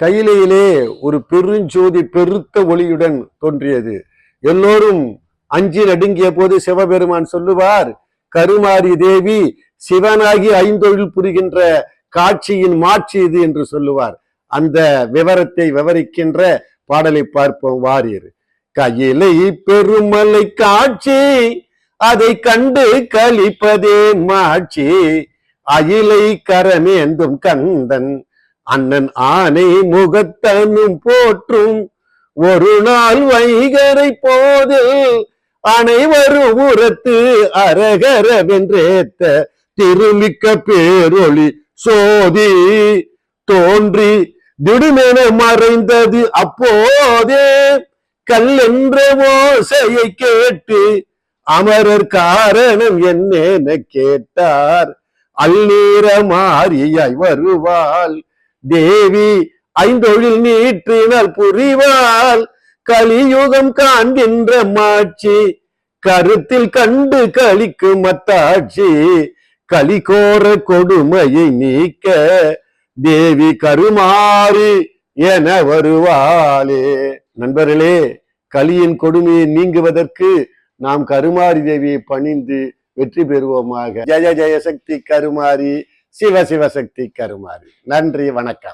கையிலேயே ஒரு பெருஞ்சோதி பெருத்த ஒளியுடன் தோன்றியது. எல்லோரும் அஞ்சி நடுங்கிய போது சிவபெருமான் சொல்லுவார் கருமாரி தேவி சிவனாகி ஐந்தொழில் புரிகின்ற காட்சியின் மாட்சி இது என்று சொல்லுவார். அந்த விவரத்தை விவரிக்கின்ற பாடலை பார்ப்போம் வாரியர். கையிலை பெருமலை காட்சி அதை கண்டு கழிப்பதே மாட்சி. அயிலை கரமேந்தும் கந்தன் அண்ணன் ஆனை முகத்தனும் போற்றும். ஒரு நாள் வைகரை போதில் அனைவரும் உரத்து அரகரவென்றேத்த திருமிக்க பேரொளி சோதி. தோன்றி திடுமென மறைந்தது அப்போதே. கல்லென்ற ஓசையை கேட்டு அமரர் காரணம் என்னென கேட்டார். அல்நீர மாறியாய் வருவாள். தேவி ஐந்தொழில் நீற்றினால் புரிவாள் கலியுகம் காண்கின்ற மாட்சி கருத்தில் கண்டு கலிக்கும் மத்தாட்சி கலிகோர கொடுமையை நீக்க தேவி கருமாறு என வருவாளே. நண்பர்களே கலியின் கொடுமையை நீங்குவதற்கு நாம் கருமாரி தேவியை பணிந்து வெற்றி பெறுவோமாக. ஜெய ஜெய சக்தி கருமாரி. சிவ சிவசக்தி நன்றி வணக்கம்.